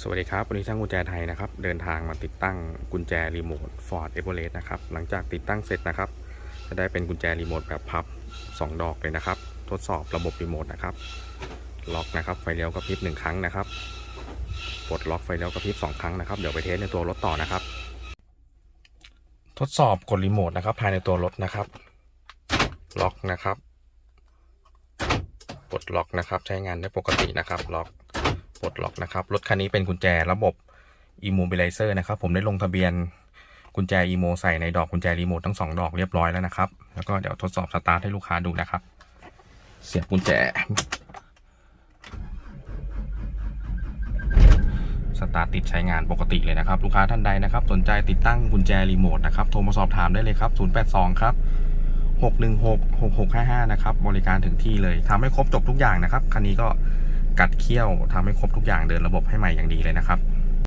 สวัสดีครับ วันนี้ช่างกุญแจไทยนะครับ เดินทางมาติดตั้งกุญแจรีโมท Ford e v e r e s t นะครับ หลังจากติดตั้งเสร็จนะครับ จะได้เป็นกุญแจรีโมทแบบพับ 2 ดอกเลยนะครับ ทดสอบระบบรีโมทนะครับ ล็อกนะครับ ไฟเลี้ยวกระพริบ1ครั้งนะครับปลดล็อกไฟเลี้ยวกระพริบ2ครั้งนะครับ เดี๋ยวไปเทสในตัวรถต่อนะครับ ทดสอบกดรีโมทนะครับ ภายในตัวรถนะครับ ล็อกนะครับ ปลดล็อกนะครับ ใช้งานได้ปกตินะครับ ล็อก ปลดล็อกนะครับ รถคันนี้เป็นกุญแจระบบ Immobilizer นะครับ ผมได้ลงทะเบียนกุญแจ Imo ใส่ในดอกกุญแจรีโมททั้งสองดอกเรียบร้อยแล้วนะครับ แล้วก็เดี๋ยวทดสอบสตาร์ทให้ลูกค้าดูนะครับ เสียบกุญแจ สตาร์ทติดใช้งานปกติเลยนะครับ ลูกค้าท่านใดนะครับ สนใจติดตั้งกุญแจรีโมทนะครับ โทรมาสอบถามได้เลยครับ 082 ครับ616 6655 นะครับ บริการถึงที่เลยทำให้ครบจบทุกอย่างนะครับ คันนี้ก็ กัดเขี้ยวทำให้ครบทุกอย่างเดินระบบให้ใหม่อย่างดีเลยนะครับ